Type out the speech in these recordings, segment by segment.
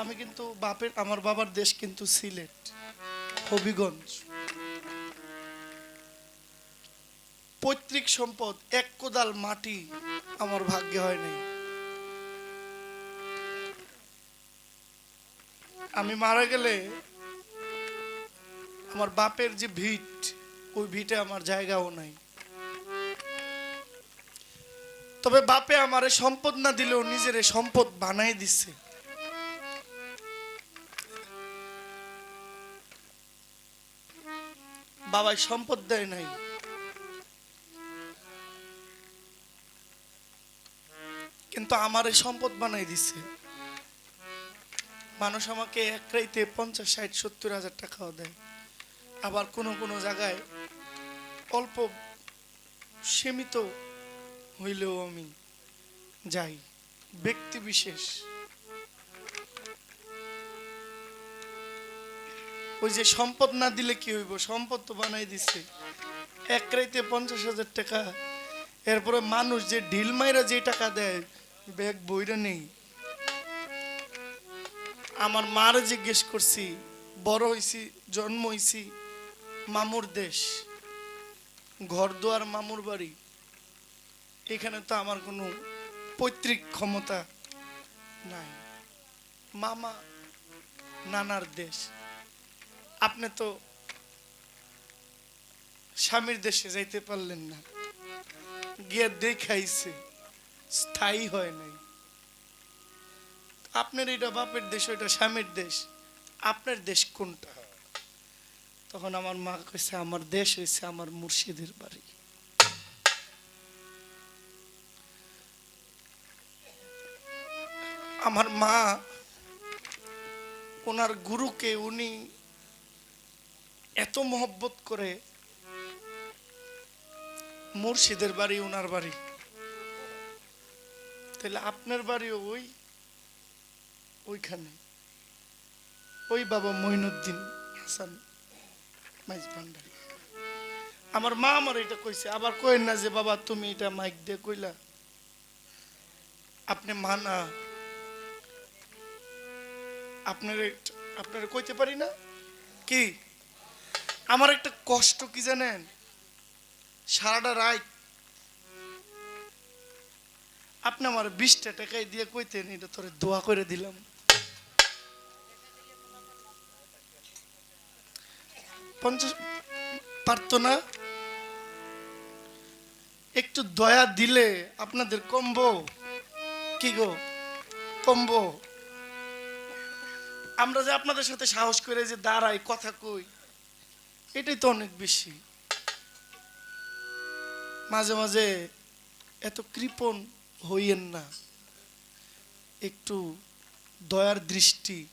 আমি কিন্তু বাপের, আমার বাবার দেশ কিন্তু সিলেট, হবিগঞ্জ। পৈতৃক সম্পদ, এক কোদাল মাটি আমার ভাগ্যে হয় নাই। আমি মারা গেলে আমার বাপের যে ভিট, ওই ভিটে আমার জায়গাও নাই। তবে বাপে আমারে সম্পদ না দিলেও নিজের সম্পদ বানাই দিচ্ছে বাবাই সম্পদ দেয় নাই। কিন্তু আমার এই সম্পদ বানাই দিছে। মানুষ আমাকে এক রাইতে পঞ্চাশ, ষাট, সত্তর হাজার টাকাও দেয়। আবার কোনো কোনো জায়গায় অল্প সীমিত হইলেও আমি যাই। ব্যক্তি বিশেষ। ওই যে সম্পদ না দিলে কি হইব? সম্পদ তো বানাই দিছে। এক রাইতে পঞ্চাশ হাজার টাকা। এরপরে মানুষ যে ঢিল মাইরা যে টাকা দেয়, ব্যাগ বইরা নেই। আমার মারে জিজ্ঞেস করছি, বড় হইছি, জন্ম হইছি, মামুর দেশ। ঘর দুয়ার মামুর বাড়ি। এখানে তো আমার কোনো পৈতৃক ক্ষমতা নাই। মামা, নানার দেশ। আপনি তো স্বামীর দেশে যাইতে পারলেন না। গিয়ে দেখাইছে, স্থায়ী হয় নাই। আপনার এটা বাপের দেশ, ওইটা স্বামীর দেশ। আপনার দেশ কোনটা? তখন আমার মা কইছে, আমার দেশ হয়েছে আমার মুর্শিদের বাড়ি। আমার মা, ওনার গুরুকে উনি এত মহব্বত করে মুর্শিদের বাড়ি ওনার বাড়ি। তাহলে আপনার বাড়িও ওই, ওইখানে। ওই বাবা মঈনুদ্দিন হাসান আমার মা আমার এটা কইছে, আবার কইন না যে, বাবা, তুমি এটা মাইক দিয়ে কইলা। আপনি মা না আপনার আপনার কইতে পারি না? কি? আমার একটা কষ্ট কি জানেন? সারাটা রাত আপনি আমার বিশটা টাকায় দিয়ে কইতেন, এটা তোরে দোয়া করে দিলাম। পঞ্চাশ, পারতো না? একটু দয়া দিলে আপনাদের কমবো। কি গো? কমবো। আমরা যে আপনাদের সাথে সাহস করে যে দাঁড়াই, কথা কই এটাই তো অনেক বেশি। মাঝে মাঝে এত কৃপণ হইয়েন না। একটু দয়ার দৃষ্টি।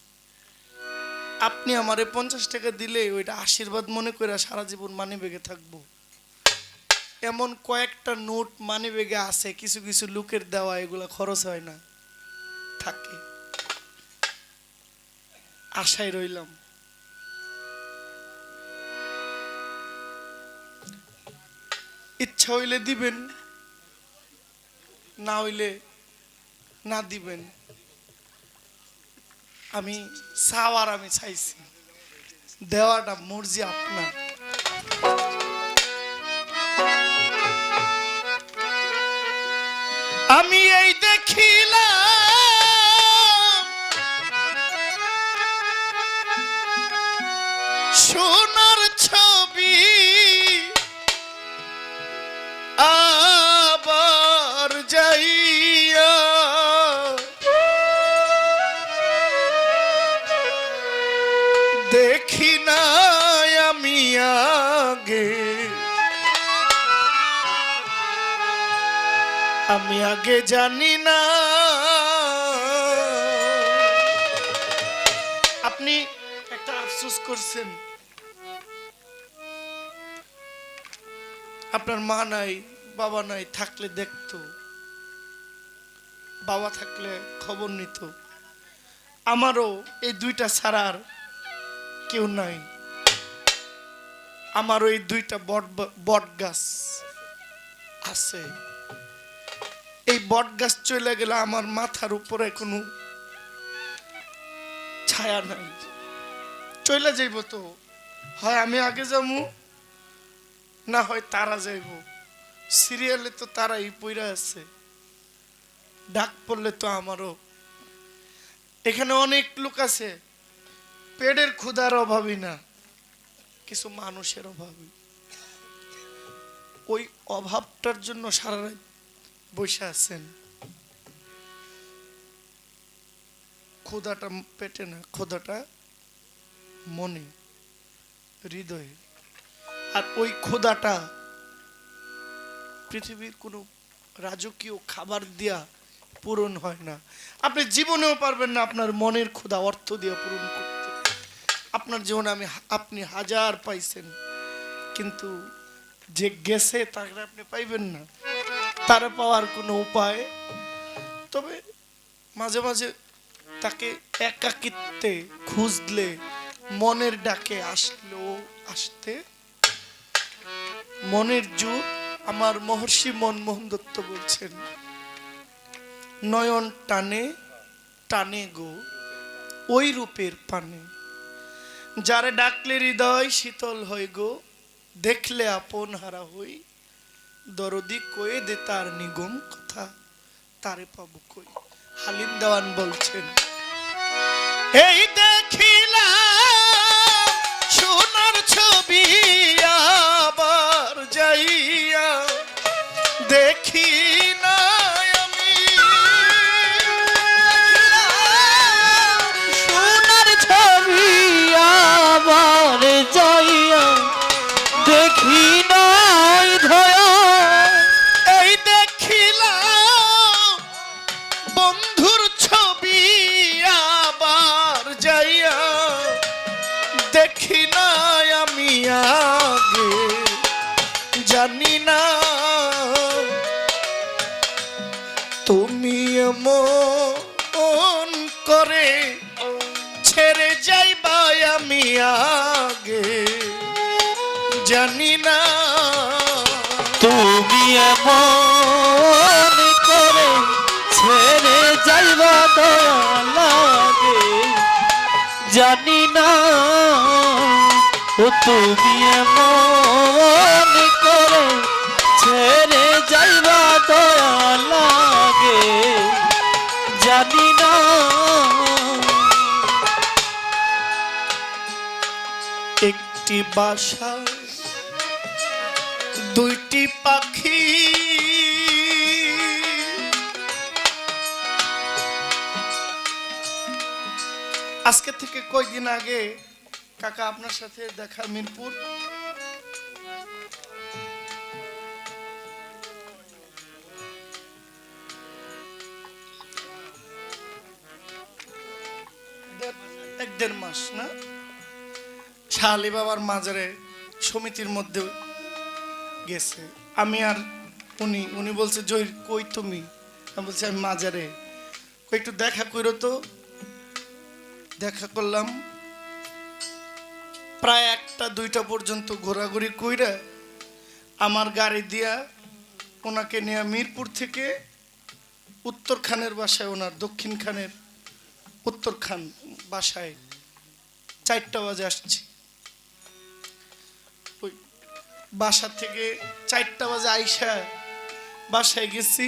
আপনি আমারে পঞ্চাশ টাকা দিলে ওইটা আশীর্বাদ মনে করে সারা জীবন মানি বেগে থাকব। এমন কয়েকটা নোট মানি বেগে আছে, কিছু কিছু লোকের দেওয়া, এগুলা খরচ হয় না। থাকে। আশায় রইলাম। ইচ্ছা হইলে দিবেন, না হইলে না দিবেন। আমি চাওয়ার আমি চাইছি। দেওয়াটা মর্জি আপনার। আমি এই দেখিলাম আগে জানি না। আপনি একটা আফসোস করছেন। আপনার মা নাই, বাবা নাই, থাকলে দেখতো। বাবা থাকলে খবর নিত। আমারও এই দুইটা ছাড়ার কেউ নাই। আমারও এই দুইটা বট বট গাছ আছে। এই বট গাছ চলে গেলে আমার মাথার উপরে কোনো ছায়া নাই। চলে যাইব তো। হয় আমি আগে যাব, না হয় তারা যাইব। সিরিয়ালে তো তারাই পইরা আছে। ডাক পড়লে তো আমারও। এখানে অনেক লোক আছে। পেটের ক্ষুধার অভাবই না, কিছু মানুষের অভাবই। ওই অভাবটার জন্য সারা রাত বসে আছেন। ক্ষুধাটা পেটে না, ক্ষুধাটা মনে, হৃদয়ে। আর ওই ক্ষুধাটা পৃথিবীর কোনো রাজকীয় খাবার দিয়া পূরণ হয় না। আপনি জীবনেও পারবেন না আপনার মনের ক্ষুধা, অর্থ দিয়ে পূরণ করতে। আপনার জীবনে আমি আপনি হাজার পাইছেন, কিন্তু যে গেছে তাকে আপনি পাইবেন না। তারা পাওয়ার কোনো উপায়? তবে মাঝে মাঝে তাকে একাকিত্বে খুঁজলে মনের ডাকে আসলেও আসতে। মনের জোর আমার মহর্ষি মনমোহন দত্ত বলছেন, নয়ন টানে টানে গো, ওই রূপের পানে। যারে ডাকলে হৃদয় শীতল হয় গো, দেখলে আপন হারা হই দরদি কয়ে দে তার নিগম কথা। তারে পাবো কই? হালিম দেওয়ান বলছেন এই দেখিলাম আগে জানি না। তুমি মন করে ছেড়ে যাইবা আমি আগে, জানি না। তুমি এমন করে ছেড়ে যাইবা দয়া লাগে, জানি না। ও তুমি এমন করে ছেড়ে যাইবা দয়া লাগে, জানি না। একটি বাসায় দুইটি পাখি, আজকে থেকে কয়দিন আগে কাকা আপনার সাথে দেখা মিরপুর। এক দেড় মাস, না? শাহালি বাবার মাজারে সমিতির মধ্যে গেছে। আমি আর উনি উনি বলছে জয় কই তুমি? আমি বলছি, আমি মাজারে। একটু দেখা করো তো। দেখা করলাম। প্রায় একটা, দুইটা পর্যন্ত ঘোরাঘুরি কইরা আমার গাড়ি দিয়া ওনাকে নিয়ে মিরপুর থেকে উত্তর খানের বাসায়, ওনার দক্ষিণ খানের উত্তর খান বাসায় চারটা বাজে আসছি। ওই বাসা থেকে চারটা বাজে আইসা বাসায় গেছি।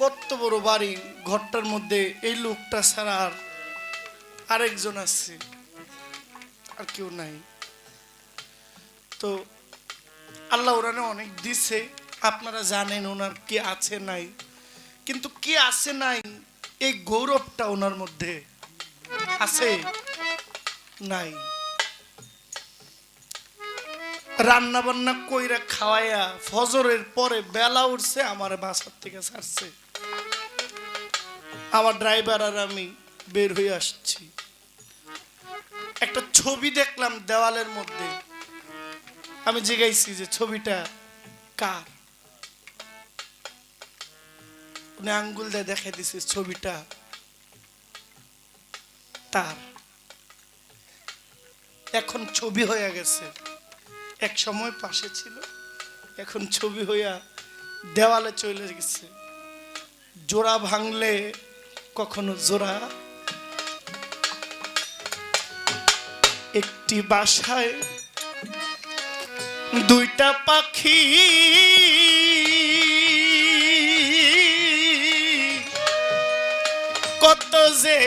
কত বড় বাড়ি, ঘরটার মধ্যে এই লোকটা ছাড়া আর আরেকজন আছে। আর কেউ নাই। তো আল্লাহ ওরানে অনেক দিছে, আপনারা জানেন ওনার কি আছে নাই। কিন্তু কি আছে নাই, এই গৌরবটা ওনার মধ্যে আছে নাই। রান্না বান্না কইরা খাওয়াইয়া ফজরের পরে বেলা উঠছে, আমার বাসার থেকে ছাড়ছে। আমার ড্রাইভার আর আমি বের হয়ে আসছি। ছবি দেখলাম দেওয়ালের মধ্যে। আমি জিগাইছি যে ছবিটা কার? উনি আঙ্গুল দিয়ে দেখাই দিছে ছবিটা তার। এখন ছবি হয়ে গেছে। এক সময় পাশে ছিল, এখন ছবি হইয়া দেওয়ালে চলে গেছে। জোড়া ভাঙলে কখনো জোড়া একটি বাসায় দুইটা পাখি। কত যে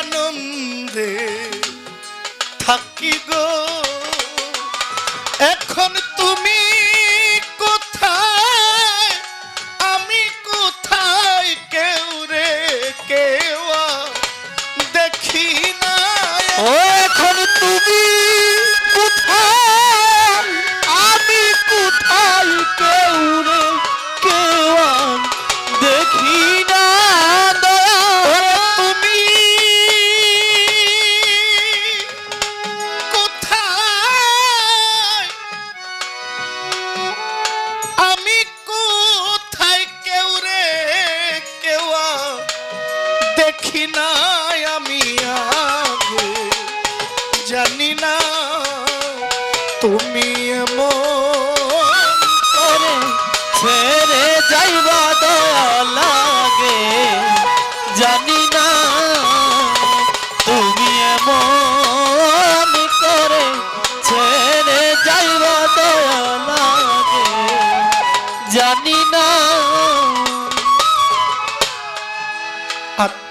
আনন্দে থাকি গো।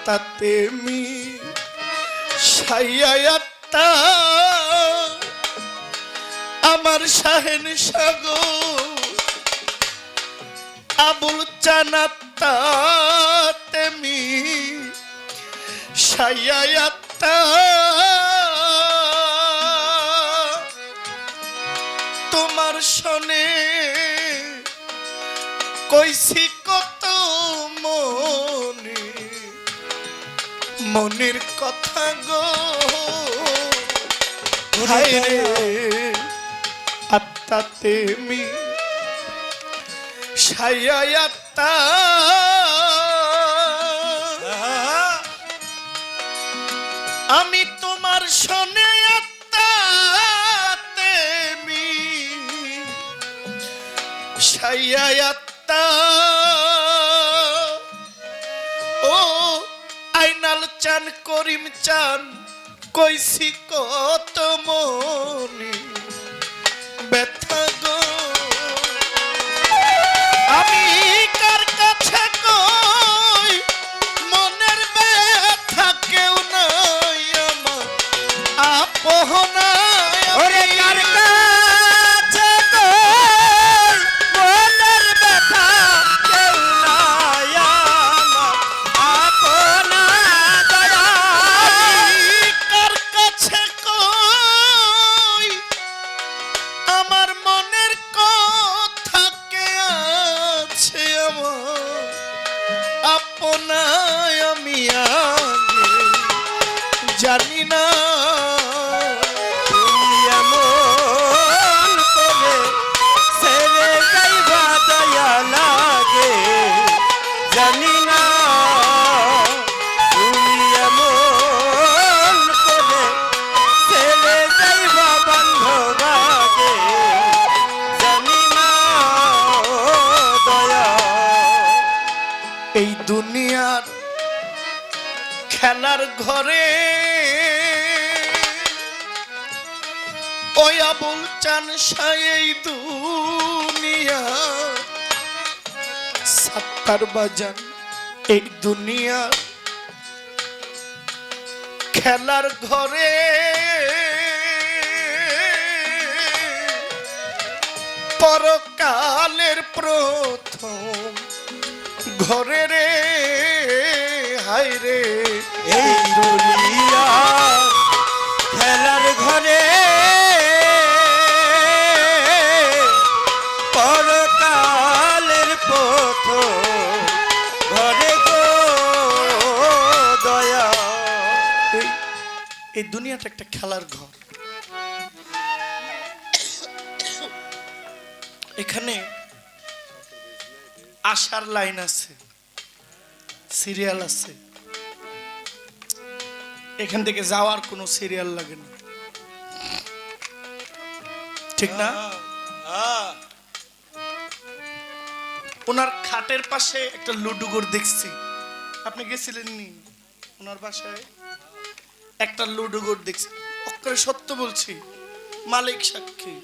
আত্মাতে মি সাইয়া আত্মা। আমার শাহেন সাগো আবুল চানাত্তা তেমি সাইয়া আত্মা। তোমার শনে কইছি কত মনের কথা গো। রে। আত্মাতে মি সাইয়া আত্মা। আমি তোমার শনে আত্মাতে মি সাইয়া করিম চান, কইছি কত মনে ব্যথা গো। আমি কার কাছে কই? মনের ব্যথা কেউ নাই আমার। আপহনায় আপনায় ঘরে। ওই আবুল চান এই দুনিয়া, সাত্তার বাজান এই দুনিয়ার খেলার ঘরে পরকালের প্রথম ঘরে রে। হাই রে, এই দুনিয়া খেলার ঘরে। পরকালের পথ ঘরে গো, দয়া। এই দুনিয়াটা একটা খেলার ঘর। এখানে আসার লাইন আছে। সিরিয়াল আছে। এখান থেকে যাওয়ার কোনো সিরিয়াল লাগে না। ঠিক না? ওনার খাটের পাশে একটা লুডুগোর দেখছি। আপনি গেছিলেন নি? ওনার বাসায়? একটা লুডুগোর দেখছি। অক্ষরে সত্য বলছি, মালিক সাক্ষী।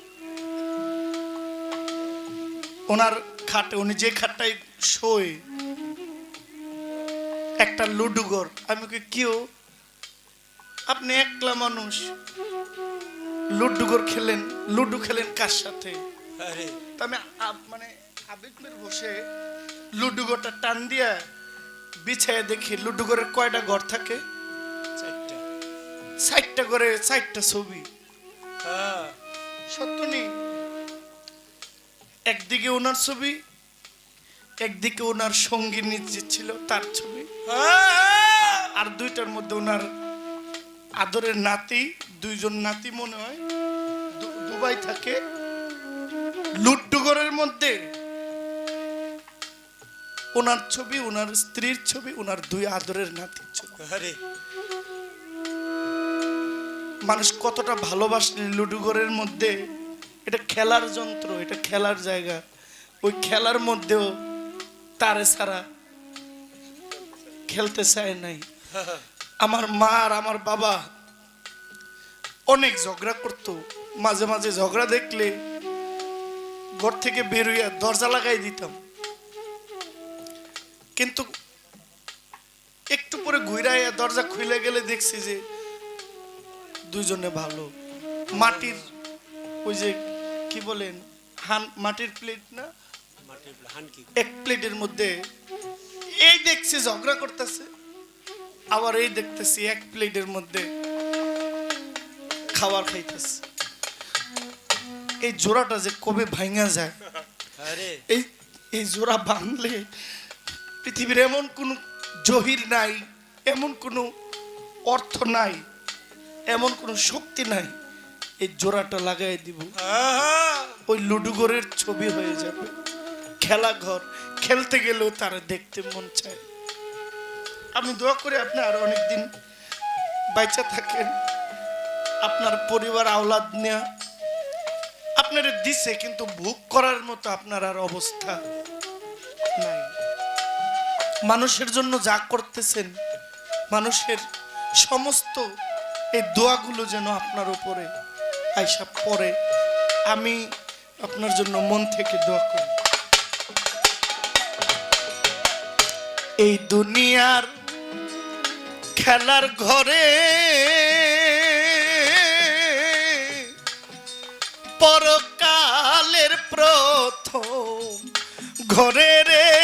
ওনার খাটে, উনি যে খাটটাই শোয় একটা লুডুগর আমি কি কেউ আপনি একলা মানুষ। লুডুগর খেলেন লুডু খেলেন কার সাথে? আমি মানে আবেগমের বসে লুডুগরটা টান দিয়া বিছায় দেখি লুডুগরের কয়টা ঘর থাকে? চারটা। করে ষাটটা ছবি। হ্যাঁ। সত্য নেই? একদিকে ওনার ছবি একদিকে ওনার সঙ্গী যে ছিল তার ছবি। আর দুইটার মধ্যে ওনার আদরের নাতি দুইজন নাতি মনে হয় দুবাই থাকে। লুড্ডুগরের মধ্যে ওনার ছবি ওনার স্ত্রীর ছবি ওনার দুই আদরের নাতির ছবি। আরে মানুষ কতটা ভালোবাসলে লুডুগরের মধ্যে। এটা খেলার যন্ত্র এটা খেলার জায়গা। ওই খেলার মধ্যেও তারে ছাড়া খেলতে চায় নাই। আমার মা আর আমার বাবা অনেক ঝগড়া করতো। মাঝে মাঝে ঝগড়া দেখলে ঘর থেকে বের হইয়া দরজা লাগাই দিতাম। কিন্তু একটু পরে ঘুরাইয়া দরজা খুলে গেলে দেখছি যে দুজনে ভালো। মাটির ওই যে কি বলেন, হান মাটির প্লেট না? এক প্লেটের মধ্যে এই দেখছি ঝগড়া করতেছে। আবার এই দেখতেছি এক প্লেটের মধ্যে খাবার খাইতেছে। এই জোড়াটা যে কবে ভাঙা যায়? এই এই জোড়া বাঁধলে পৃথিবীর এমন কোনো জহির নাই এমন কোনো অর্থ নাই এমন কোনো শক্তি নাই। এই জোড়াটা লাগাই দিব! ওই লুডুগরের ছবি হয়ে যাবে। খেলা ঘর, খেলতে গেলেও তারা দেখতে মন চায়। আমি দোয়া করি আপনি আর অনেকদিন বাইচা থাকেন, আপনার পরিবার আওলাদ নেয়া। আপনারা দিছে, কিন্তু ভোগ করার মতো আপনার আর অবস্থা নাই। মানুষের জন্য যা করতেছেন, মানুষের সমস্ত এই দোয়াগুলো যেন আপনার উপরে আইসা পড়ে। আমি আপনার জন্য মন থেকে দোয়া করি। এই দুনিয়ার খেলার ঘরে পরকালের প্রথম ঘরে রে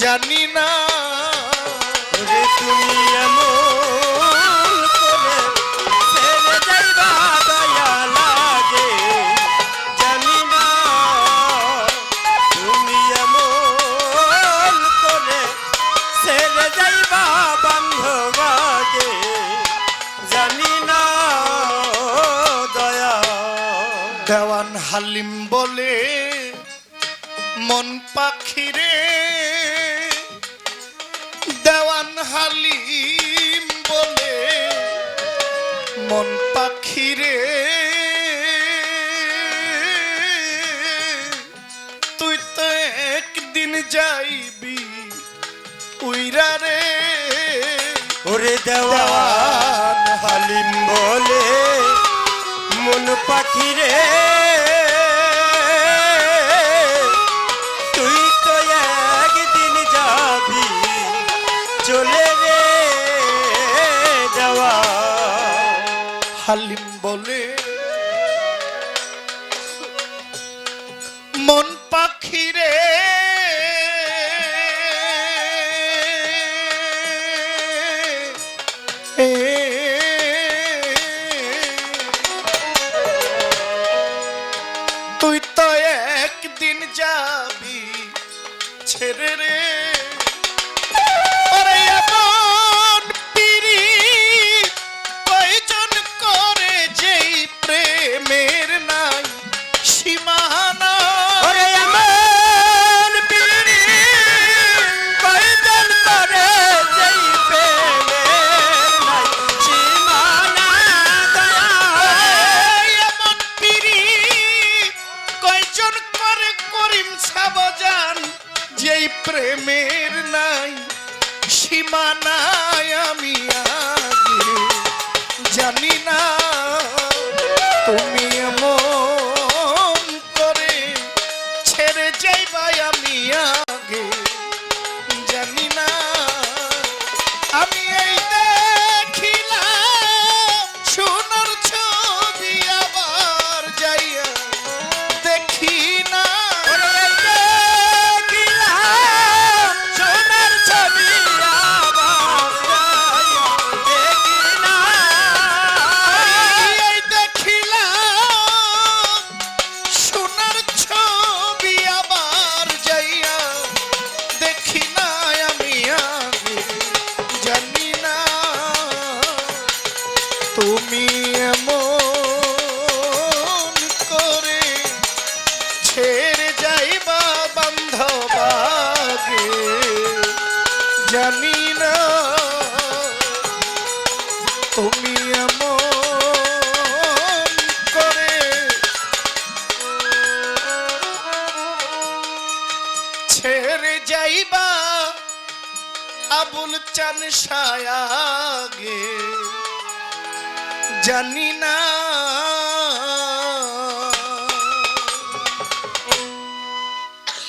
জানি না। তুমি এমন করে যাইবা দয়া লাগে। জানি না তুমি এমন করে ছেড়ে যাইবা জানি না দয়া। দেওয়ান হালিম বলে মন পাখিরে মন পাখিরে তুই তো একদিন যাইবি উইরা রে। ওরে দেওয়ান হালিম বলে মন পাখি তুই তো একদিন যাবি ছেড়ে রে।